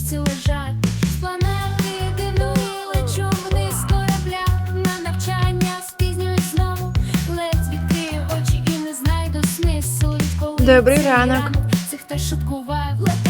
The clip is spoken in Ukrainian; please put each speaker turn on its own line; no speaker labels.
дошці лежать, з планети дивлює, човни з корабля на навчання спізнююсь знову, ледь відкрию очі і не знайду смислу. Добрий ранок. Цих хтось шуткував.